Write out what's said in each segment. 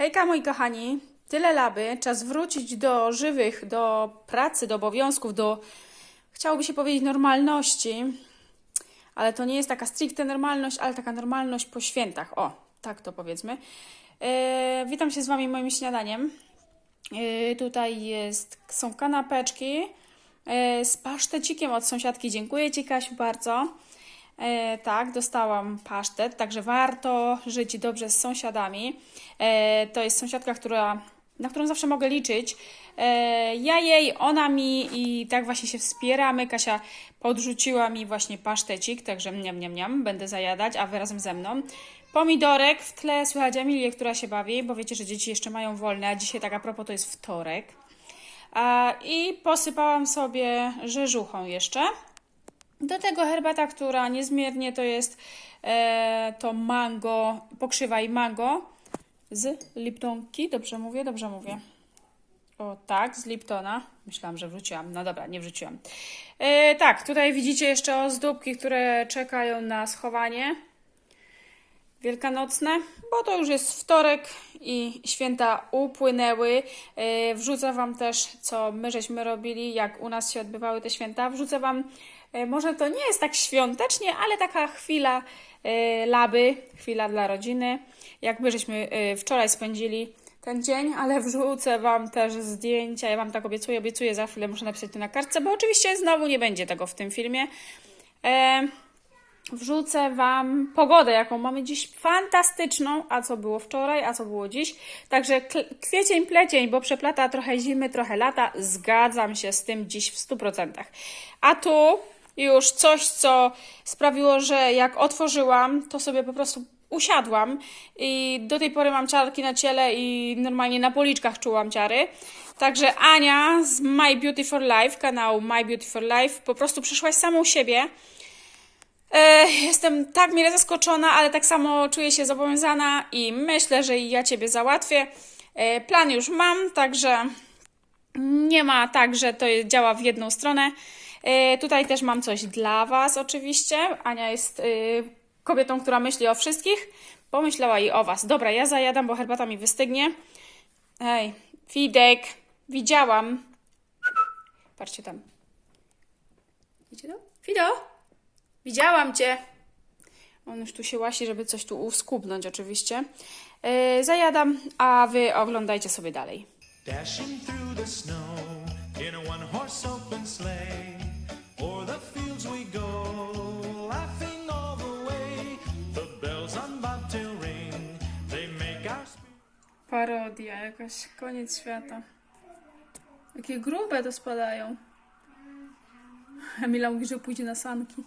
Hejka moi kochani, tyle laby, czas wrócić do żywych, do pracy, do obowiązków, do chciałoby się powiedzieć normalności, ale to nie jest taka stricte normalność, ale taka normalność po świętach. O, tak to powiedzmy. E, witam się z Wami moim śniadaniem. E, tutaj jest, są kanapeczki e, z pasztecikiem od sąsiadki. Dziękuję Ci Kasiu bardzo. E, tak, dostałam pasztet, także warto żyć dobrze z sąsiadami. E, to jest sąsiadka, która, na którą zawsze mogę liczyć. E, ja jej, ona mi i tak właśnie się wspieramy. Kasia podrzuciła mi właśnie pasztecik, także mniam, mniam, mniam, będę zajadać, a wy razem ze mną. Pomidorek, w tle słychać Emilię, która się bawi, bo wiecie, że dzieci jeszcze mają wolne, a dzisiaj tak a propos to jest wtorek. A, I posypałam sobie rzeżuchą jeszcze. Do tego herbata, która niezmiernie to jest e, to mango, pokrzywa i mango z Liptonki. Dobrze mówię? Dobrze mówię. O tak, z Liptona. Myślałam, że wrzuciłam. No dobra, nie wrzuciłam. E, tak, tutaj widzicie jeszcze ozdóbki, które czekają na schowanie wielkanocne, bo to już jest wtorek i święta upłynęły. E, Wrzucę Wam też, co my żeśmy robili, jak u nas się odbywały te święta. Wrzucę Wam, może to nie jest tak świątecznie, ale taka chwila e, laby, chwila dla rodziny, jak my żeśmy e, wczoraj spędzili ten dzień, ale wrzucę Wam też zdjęcia. Ja Wam tak obiecuję, obiecuję, za chwilę muszę napisać to na kartce, bo oczywiście znowu nie będzie tego w tym filmie. E, Wrzucę Wam pogodę, jaką mamy dziś fantastyczną, a co było wczoraj, a co było dziś. Także kwiecień, plecień, bo przeplata trochę zimy, trochę lata. Zgadzam się z tym dziś w 100%. A tu już coś, co sprawiło, że jak otworzyłam, to sobie po prostu usiadłam i do tej pory mam ciarki na ciele i normalnie na policzkach czułam ciary. Także Ania z My Beauty for Life, kanału My Beauty for Life, po prostu przyszłaś samą siebie. E, Jestem tak mile zaskoczona, ale tak samo czuję się zobowiązana i myślę, że ja Ciebie załatwię. E, Plan już mam, także nie ma tak, że to działa w jedną stronę. E, Tutaj też mam coś dla Was oczywiście. Ania jest e, kobietą, która myśli o wszystkich. Pomyślała i o Was. Dobra, ja zajadam, bo herbata mi wystygnie. Hej, Fidek, widziałam. Patrzcie tam. Widzicie to? Fido? Widziałam cię. On już tu się łasi, żeby coś tu uskubnąć oczywiście. Yy, zajadam, a wy oglądajcie sobie dalej. Dashing through the snow in a one horse open sleigh. Parodia jakaś, koniec świata. Jakie grube to spadają. Emila mówi, że pójdzie na sanki.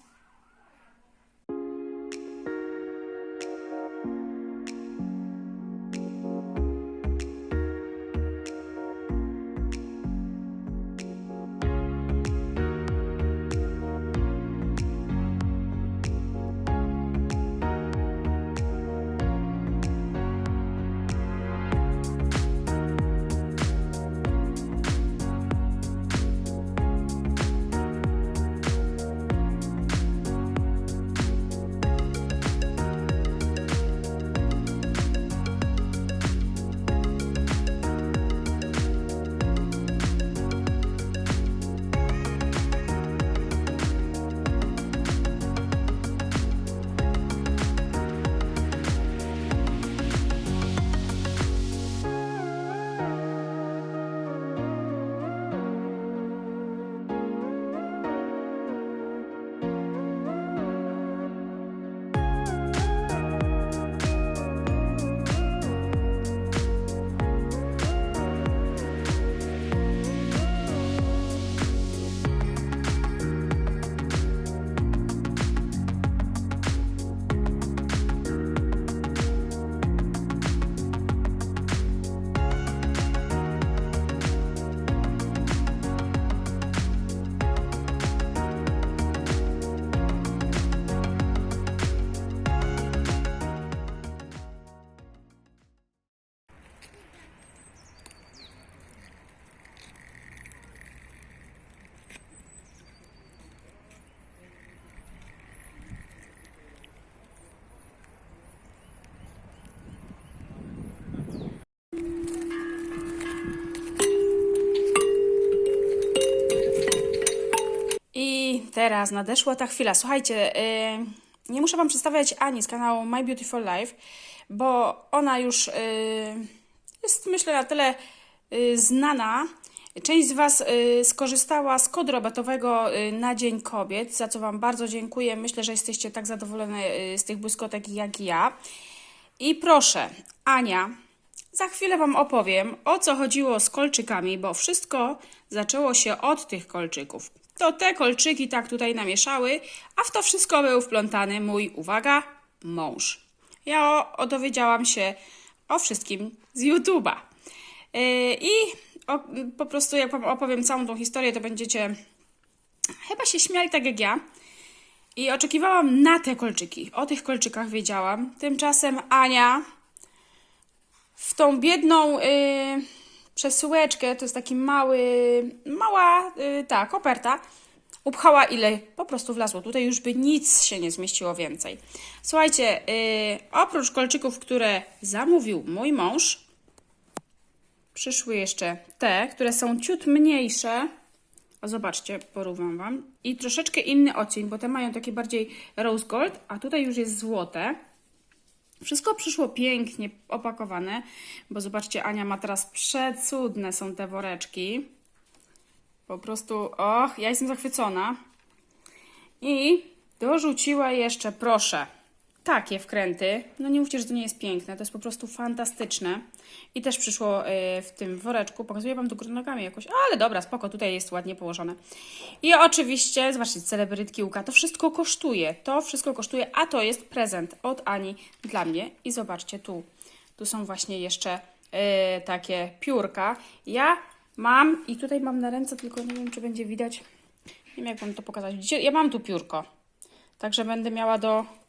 Teraz nadeszła ta chwila. Słuchajcie, yy, nie muszę Wam przedstawiać Ani z kanału My Beautiful Life, bo ona już yy, jest, myślę, na tyle yy, znana. Część z Was skorzystała z kodu rabatowego na Dzień Kobiet, za co Wam bardzo dziękuję. Myślę, że jesteście tak zadowolone z tych błyskotek jak i ja. I proszę, Ania, za chwilę Wam opowiem, o co chodziło z kolczykami, bo wszystko zaczęło się od tych kolczyków. To te kolczyki tak tutaj namieszały, a w to wszystko był wplątany mój, uwaga, mąż. Ja o, dowiedziałam się o wszystkim z YouTube'a. Yy, I o, po prostu jak Wam opowiem całą tą historię, to będziecie chyba się śmiali tak jak ja. I oczekiwałam na te kolczyki. O tych kolczykach wiedziałam. Tymczasem Ania w tą biedną y, przesyłeczkę, to jest taki mały, mała, y, ta koperta, upchała ile po prostu wlazło. Tutaj już by nic się nie zmieściło więcej. Słuchajcie, y, oprócz kolczyków, które zamówił mój mąż, przyszły jeszcze te, które są ciut mniejsze. O, zobaczcie, porównam Wam. I troszeczkę inny odcień, bo te mają takie bardziej rose gold, a tutaj już jest złote. Wszystko przyszło pięknie opakowane, bo zobaczcie, Ania ma teraz przecudne są te woreczki. Po prostu, och, ja jestem zachwycona. I dorzuciła jeszcze, proszę, takie wkręty. No nie mówcie, że to nie jest piękne, to jest po prostu fantastyczne. I też przyszło y, w tym woreczku, pokazuję Wam tu nogami jakoś, ale dobra, spoko, tutaj jest ładnie położone. I oczywiście, zobaczcie, celebrytki Łuka, to wszystko kosztuje, to wszystko kosztuje, a to jest prezent od Ani dla mnie. I zobaczcie, tu, tu są właśnie jeszcze y, takie piórka. Ja mam, i tutaj mam na ręce, tylko nie wiem, czy będzie widać, nie wiem, jak Wam to pokazać. Widzicie, ja mam tu piórko, także będę miała do yy,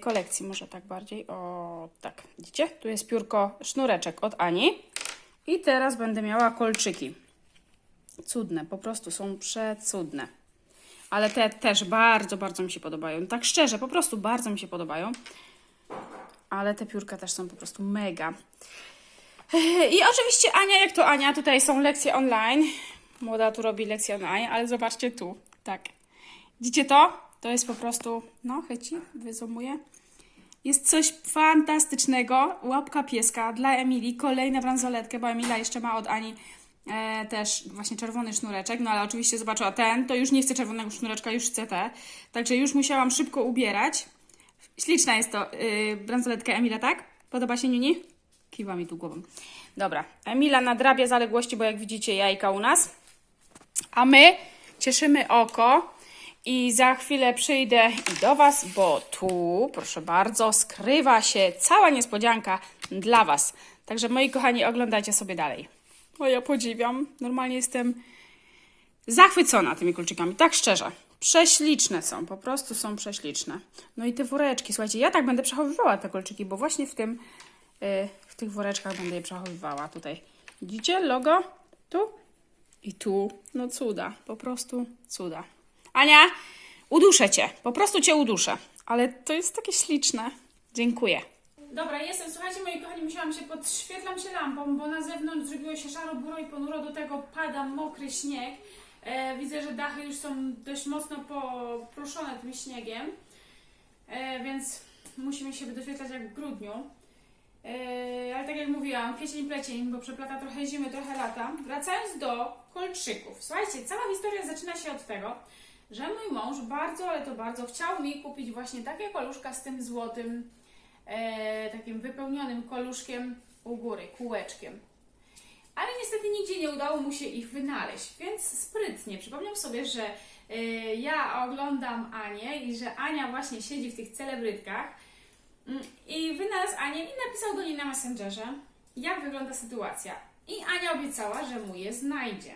kolekcji, może tak bardziej. O, tak, widzicie? Tu jest piórko, sznureczek od Ani. I teraz będę miała kolczyki. Cudne, po prostu są przecudne. Ale te też bardzo, bardzo mi się podobają. Tak szczerze, po prostu bardzo mi się podobają. Ale te piórka też są po prostu mega. I oczywiście Ania, jak to Ania, tutaj są lekcje online. Młoda tu robi lekcje online, ale zobaczcie tu, tak. Widzicie to? To jest po prostu, no chyci, wyzumuję. Jest coś fantastycznego. Łapka pieska dla Emilii, kolejna bransoletkę, bo Emilia jeszcze ma od Ani e, też właśnie czerwony sznureczek, no ale oczywiście zobaczyła ten, to już nie chce czerwonego sznureczka, już chce te. Także już musiałam szybko ubierać. Śliczna jest to yy, bransoletka Emila, tak? Podoba się Nini? Kiwa mi tu głową. Dobra, Emila nadrabia zaległości, bo jak widzicie jajka u nas. A my cieszymy oko i za chwilę przyjdę i do Was, bo tu, proszę bardzo, skrywa się cała niespodzianka dla Was. Także moi kochani, oglądajcie sobie dalej. O, ja podziwiam. Normalnie jestem zachwycona tymi kulczykami, tak szczerze. Prześliczne są, po prostu są prześliczne. No i te woreczki, słuchajcie, ja tak będę przechowywała te kolczyki, bo właśnie w tym, y, w tych woreczkach będę je przechowywała. Tutaj widzicie logo? Tu i tu. No cuda, po prostu cuda. Ania, uduszę Cię, po prostu Cię uduszę. Ale to jest takie śliczne. Dziękuję. Dobra, jestem. Słuchajcie, moi kochani, musiałam się, podświetlam się lampą, bo na zewnątrz zrobiło się szaro, buro i ponuro, do tego pada mokry śnieg. E, widzę, że dachy już są dość mocno popruszone tym śniegiem, e, więc musimy się doświetlać jak w grudniu. E, ale tak jak mówiłam, kwiecień, plecień, bo przeplata trochę zimy, trochę lata. Wracając do kolczyków. Słuchajcie, cała historia zaczyna się od tego, że mój mąż bardzo, ale to bardzo chciał mi kupić właśnie takie koluszka z tym złotym, e, takim wypełnionym koluszkiem u góry, kółeczkiem. Ale niestety nigdzie nie udało mu się ich wynaleźć, więc sprytnie przypomniał sobie, że e, ja oglądam Anię i że Ania właśnie siedzi w tych celebrytkach Mm, i wynalazł Anię i napisał do niej na Messengerze, jak wygląda sytuacja. I Ania obiecała, że mu je znajdzie.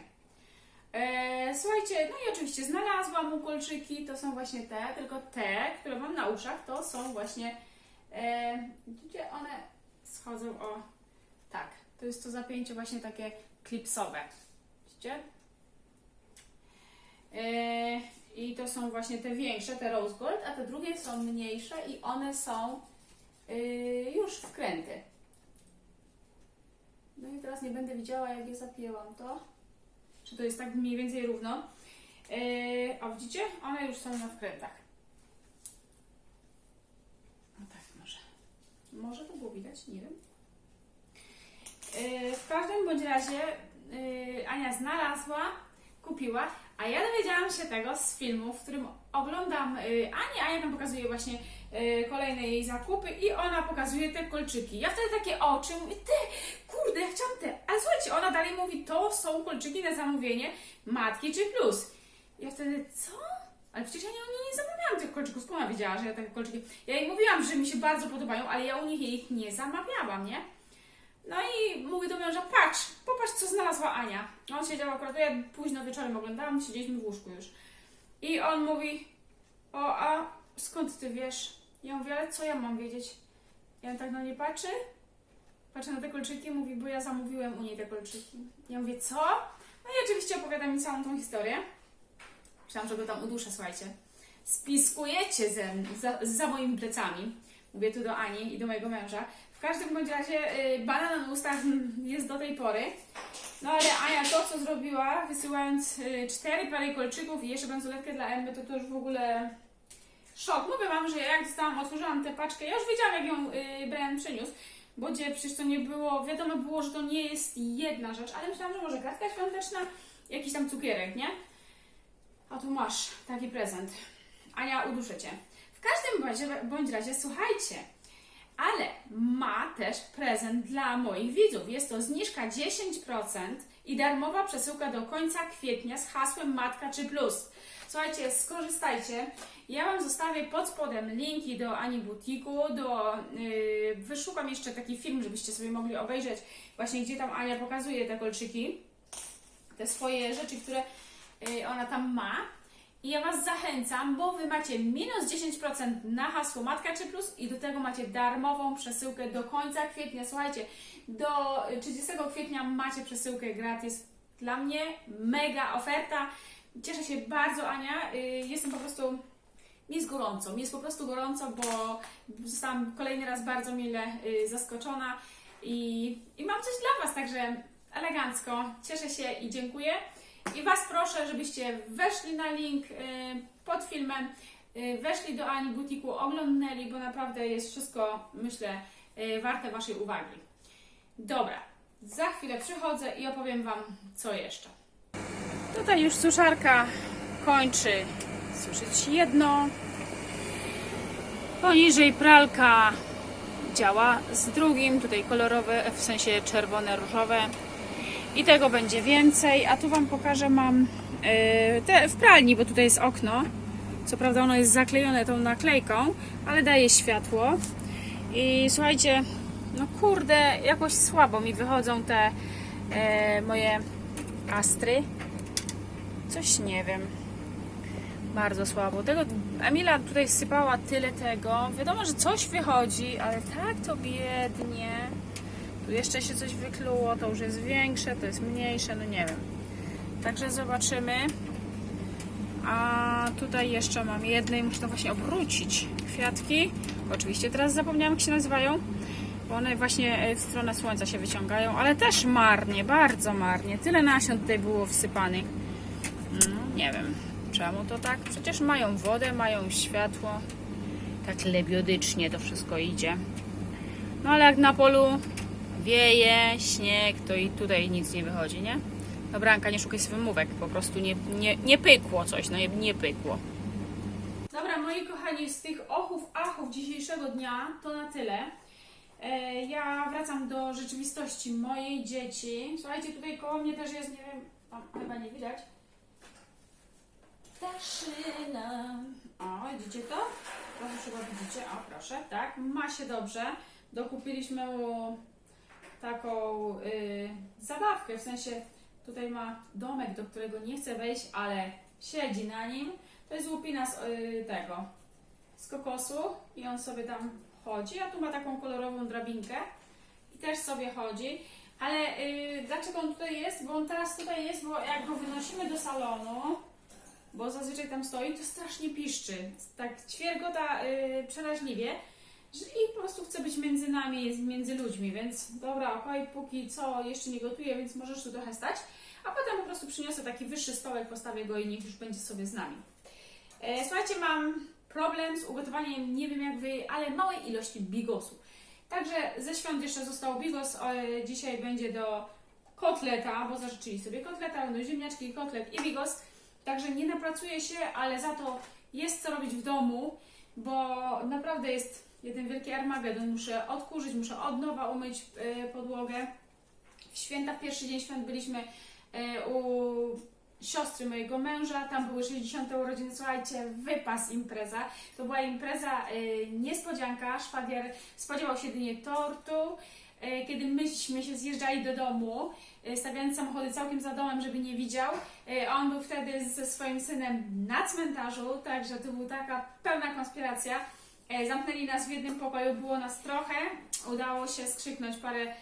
E, słuchajcie, no i oczywiście znalazłam mu kolczyki, to są właśnie te, tylko te, które mam na uszach, to są właśnie, e, gdzie one schodzą, o, tak, to jest to zapięcie właśnie takie klipsowe, widzicie? E, I to są właśnie te większe, te rose gold, a te drugie są mniejsze i one są e, już wkręty. No i teraz nie będę widziała, jak je zapięłam to czy to jest tak mniej więcej równo. Yy, a widzicie? One już są na wkrętach. No tak, może. Może to było widać, nie wiem. Yy, w każdym bądź razie yy, Ania znalazła, kupiła, a ja dowiedziałam się tego z filmu, w którym oglądam yy, Anię, Ania tam pokazuje właśnie kolejne jej zakupy i ona pokazuje te kolczyki. Ja wtedy takie oczy, mówię, ty, kurde, ja chciałam te. A słuchajcie, ona dalej mówi, to są kolczyki na zamówienie matki czy plus. Ja wtedy, co? Ale przecież ja nie, nie, nie zamawiałam tych kolczyków, skąd ona wiedziała, że ja takie kolczyki... Ja jej mówiłam, że mi się bardzo podobają, ale ja u nich ich nie zamawiałam, nie? No i mówi do męża, patrz, popatrz co znalazła Ania. On siedział akurat, ja późno wieczorem oglądałam, siedzieliśmy w łóżku już. I on mówi, o, a skąd ty wiesz? Ja mówię, ale co ja mam wiedzieć? Ja tak na nie patrzy, patrzę na te kolczyki, mówi, bo ja zamówiłem u niej te kolczyki. Ja mówię, co? No i oczywiście opowiada mi całą tą historię. Myślałam, że go tam uduszę, słuchajcie. Spiskujecie ze, za, za moimi plecami. Mówię tu do Ani i do mojego męża. W każdym bądź razie y, banana na ustach jest do tej pory. No ale Ania to, co zrobiła, wysyłając y, cztery pary kolczyków i jeszcze bransoletkę dla Emmy, to to już w ogóle szok. Mówię Wam, że jak dostałam, otworzyłam tę paczkę, ja już wiedziałam, jak ją y, Brian przyniósł, bo gdzie przecież to nie było, wiadomo było, że to nie jest jedna rzecz, ale myślałam, że może kartka świąteczna, jakiś tam cukierek, nie? A tu masz taki prezent. Ania, uduszę Cię. W każdym bądź, bądź razie, słuchajcie, ale ma też prezent dla moich widzów. Jest to zniżka 10% i darmowa przesyłka do końca kwietnia z hasłem Matka czy Plus. Słuchajcie, skorzystajcie. Ja Wam zostawię pod spodem linki do Ani Butiku, do, yy, wyszukam jeszcze taki film, żebyście sobie mogli obejrzeć właśnie, gdzie tam Ania pokazuje te kolczyki, te swoje rzeczy, które yy, ona tam ma. I ja Was zachęcam, bo Wy macie minus 10% na hasło Matka czy Plus i do tego macie darmową przesyłkę do końca kwietnia. Słuchajcie, do 30 kwietnia macie przesyłkę gratis. Dla mnie mega oferta. Cieszę się bardzo, Ania. Y, Jestem po prostu mi jest gorąco. Mi jest po prostu gorąco, bo zostałam kolejny raz bardzo mile y, zaskoczona i, i mam coś dla Was, także elegancko. Cieszę się i dziękuję. I Was proszę, żebyście weszli na link y, pod filmem, y, weszli do Ani Butiku, oglądnęli, bo naprawdę jest wszystko, myślę, warte Waszej uwagi. Dobra, za chwilę przychodzę i opowiem Wam, co jeszcze. Tutaj już suszarka kończy suszyć jedno. Poniżej pralka działa z drugim, tutaj kolorowe, w sensie czerwone, różowe. I tego będzie więcej, a tu Wam pokażę, mam yy, te w pralni, bo tutaj jest okno. Co prawda ono jest zaklejone tą naklejką, ale daje światło. I słuchajcie, no kurde, jakoś słabo mi wychodzą te e, moje astry. Coś nie wiem. Bardzo słabo. Tego Emila tutaj sypała tyle tego. Wiadomo, że coś wychodzi, ale tak to biednie. Tu jeszcze się coś wykluło, to już jest większe, to jest mniejsze, no nie wiem. Także zobaczymy. A tutaj jeszcze mam jednej, muszę to właśnie obrócić. Kwiatki. Oczywiście teraz zapomniałam jak się nazywają. Bo one właśnie e, w stronę słońca się wyciągają, ale też marnie, bardzo marnie. Tyle nasion tutaj było wsypanych. No, nie wiem czemu to tak. Przecież mają wodę, mają światło. Tak lebiodycznie to wszystko idzie. No ale jak na polu wieje, śnieg, to i tutaj nic nie wychodzi, nie? Dobra, Anka, nie szukaj wymówek, po prostu nie, nie, nie pykło coś, no nie, nie pykło. Dobra, moi kochani, z tych ochów, achów dzisiejszego dnia to na tyle. E, ja wracam do rzeczywistości mojej dzieci. Słuchajcie, tutaj koło mnie też jest, nie wiem, tam chyba nie widać. Ptaszyna. O, widzicie to? Proszę, chyba widzicie. O, proszę, tak. Ma się dobrze. Dokupiliśmy mu taką y, zabawkę, w sensie tutaj ma domek, do którego nie chce wejść, ale siedzi na nim. To jest łupina z y, tego, z kokosu i on sobie tam chodzi, a tu ma taką kolorową drabinkę i też sobie chodzi. Ale y, dlaczego on tutaj jest? Bo on teraz tutaj jest, bo jak go wynosimy do salonu, bo zazwyczaj tam stoi, to strasznie piszczy. Tak ćwiergota y, przeraźliwie. i po prostu chcę być między nami, jest między ludźmi, więc dobra, okej, póki co jeszcze nie gotuję, więc możesz tu trochę stać, a potem po prostu przyniosę taki wyższy stołek, postawię go i niech już będzie sobie z nami. E, słuchajcie, mam problem z ugotowaniem, nie wiem jak wy, ale małej ilości bigosu. Także ze świąt jeszcze został bigos, dzisiaj będzie do kotleta, bo zażyczyli sobie kotleta, będą ziemniaczki, kotlet i bigos. Także nie napracuję się, ale za to jest co robić w domu, bo naprawdę jest jeden wielki armagedon. Muszę odkurzyć, muszę od nowa umyć e, podłogę. W święta, w pierwszy dzień świąt byliśmy e, u siostry mojego męża, tam były 60 urodziny, słuchajcie, wypas impreza. To była impreza e, niespodzianka, szwagier spodziewał się jedynie tortu. E, Kiedy myśmy się zjeżdżali do domu, e, stawiając samochody całkiem za domem, żeby nie widział, e, on był wtedy ze swoim synem na cmentarzu, także to była taka pełna konspiracja. Zamknęli nas w jednym pokoju, było nas trochę, udało się skrzyknąć parę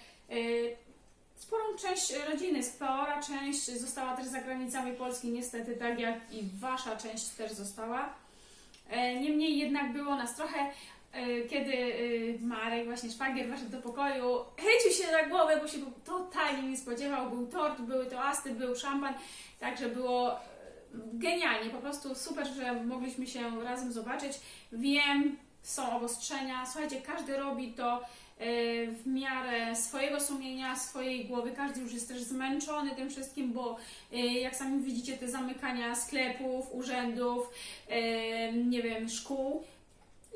sporą część rodziny z Peora, część została też za granicami Polski, niestety, tak jak i wasza część też została. Niemniej jednak było nas trochę, kiedy e, Marek, właśnie szwagier, wyszedł do pokoju, chycił się za głowę, bo się totalnie nie spodziewał. Był tort, były toasty, był szampan, także było e, genialnie, po prostu super, że mogliśmy się razem zobaczyć. Wiem, są obostrzenia, słuchajcie, każdy robi to e, w miarę swojego sumienia, swojej głowy. Każdy już jest też zmęczony tym wszystkim, bo e, jak sami widzicie, te zamykania sklepów, urzędów, e, nie wiem, szkół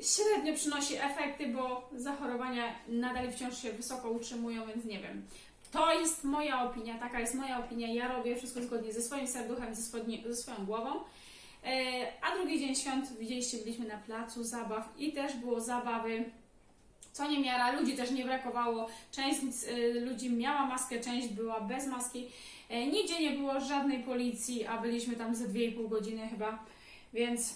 średnio przynosi efekty, bo zachorowania nadal wciąż się wysoko utrzymują, więc nie wiem. To jest moja opinia, taka jest moja opinia. Ja robię wszystko zgodnie ze swoim serduchem, ze, swodni- ze swoją głową. E, A drugi dzień świąt, widzieliście, byliśmy na placu zabaw i też było zabawy. Co nie miara, ludzi też nie brakowało. Część y, ludzi miała maskę, część była bez maski. E, Nigdzie nie było żadnej policji, a byliśmy tam ze 2,5 godziny chyba, więc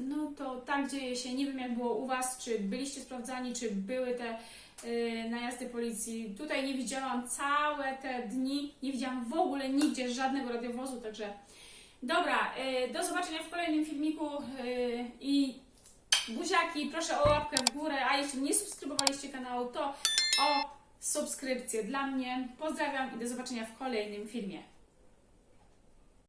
no to tak dzieje się. Nie wiem jak było u Was, czy byliście sprawdzani, czy były te y, najazdy policji. Tutaj nie widziałam całe te dni, nie widziałam w ogóle nigdzie żadnego radiowozu, także dobra, y, do zobaczenia w kolejnym filmiku y, i buziaki, proszę o łapkę w górę, a jeśli nie subskrybowaliście kanału, to o subskrypcję dla mnie. Pozdrawiam i do zobaczenia w kolejnym filmie.